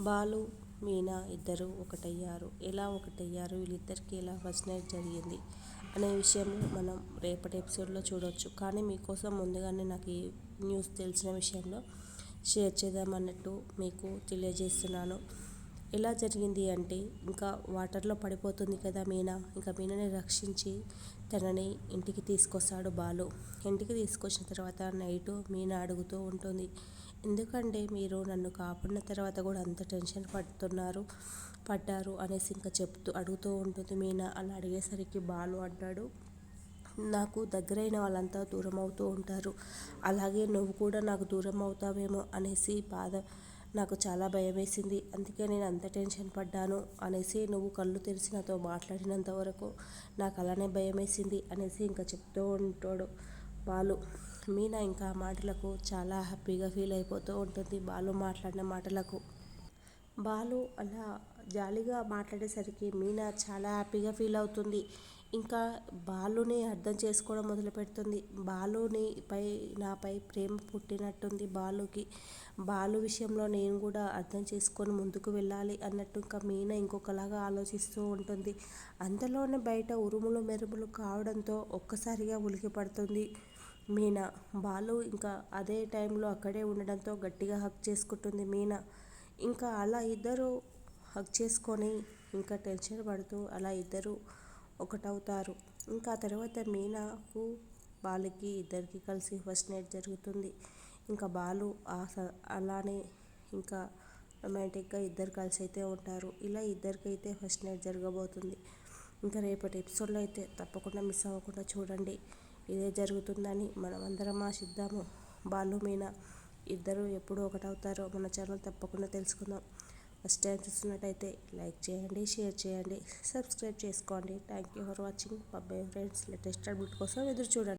బాలు మీనా ఇద్దరు ఒకటయ్యారు. ఎలా ఒకటయ్యారు? వీళ్ళిద్దరికీ ఎలా ఫస్ట్ నైట్ జరిగింది? అనే విషయం మనం రేపటి ఎపిసోడ్లో చూడవచ్చు కానీ మీకోసం ముందుగానే నాకు ఈ న్యూస్ తెలిసిన విషయంలో షేర్ చేద్దామన్నట్టు మీకు తెలియజేస్తున్నాను. ఎలా జరిగింది అంటే ఇంకా వాటర్లో పడిపోతుంది కదా మీనా? ఇంకా మీనని రక్షించి తనని ఇంటికి తీసుకొస్తాడు బాలు. ఇంటికి తీసుకొచ్చిన తర్వాత నైట్ మీనా అడుగుతూ ఉంటుంది ఎందుకంటే మీరు నన్ను కాపాడిన తర్వాత కూడా అంత టెన్షన్ పడుతున్నారు పడ్డారు అనేసి ఇంకా చెప్తూ అడుగుతూ ఉంటుంది. మీనా అలా అడిగేసరికి బాలు అంటాడు నాకు దగ్గరైన వాళ్ళంతా దూరం అవుతూ ఉంటారు. అలాగే నువ్వు కూడా నాకు దూరం అవుతావేమో అనేసి బాధ నాకు చాలా భయం వేసింది. అందుకే నేను అంత టెన్షన్ పడ్డాను అనేసి నువ్వు కళ్ళు తెరిచి నాతో మాట్లాడినంత వరకు నాకు అలానే భయం వేసింది అనేసి ఇంకా చెప్తూ ఉంటాడు. బాలు మీనా ఇంకా మాటలకు చాలా హ్యాపీగా ఫీల్ అయిపోతూ ఉంటుంది. బాలు మాట్లాడిన మాటలకు బాలు అలా జాలీగా మాట్లాడేసరికి మీనా చాలా హ్యాపీగా ఫీల్ అవుతుంది. ఇంకా బాలుని అర్థం చేసుకోవడం మొదలుపెడుతుంది బాలుని పై నాపై ప్రేమ పుట్టినట్టుంది బాలుకి. బాలు విషయంలో నేను కూడా అర్థం చేసుకొని ముందుకు వెళ్ళాలి అన్నట్టు ఇంకా మీనా ఇంకొకలాగా ఆలోచిస్తూ ఉంటుంది. అంతలోనే బయట ఉరుములు మెరుపులు కావడంతో ఒక్కసారిగా ఉలికి పడుతుంది మీనా. బాలు ఇంకా అదే టైంలో అక్కడే ఉండడంతో గట్టిగా హక్ చేసుకుంటుంది మీనా. ఇంకా అలా ఇద్దరు హక్ చేసుకొని ఇంకా టెన్షన్ పడుతూ అలా ఇద్దరు ఒకటవుతారు. ఇంకా తర్వాత మీనాకు బాలుకి ఇద్దరికి కలిసి ఫస్ట్ నైట్ జరుగుతుంది. ఇంకా బాలు అలానే ఇంకా రొమాంటిక్గా ఇద్దరు కలిసి అయితే ఉంటారు. ఇలా ఇద్దరికైతే ఫస్ట్ నైట్ జరగబోతుంది. ఇంకా రేపటి ఎపిసోడ్లో అయితే తప్పకుండా మిస్ అవ్వకుండా చూడండి. ఇదే జరుగుతుందని మనం అందరం ఆశిద్దాము. బాలు మీనా ఇద్దరు ఎప్పుడు ఒకటవుతారో మన ఛానల్ తప్పకుండా తెలుసుకుందాం. ఫస్ట్ టైం చూస్తున్నట్టయితే లైక్ చేయండి షేర్ చేయండి సబ్స్క్రైబ్ చేసుకోండి. Thank you for watching. Bye friends. Latest update కోసం ఎదురు చూడండి.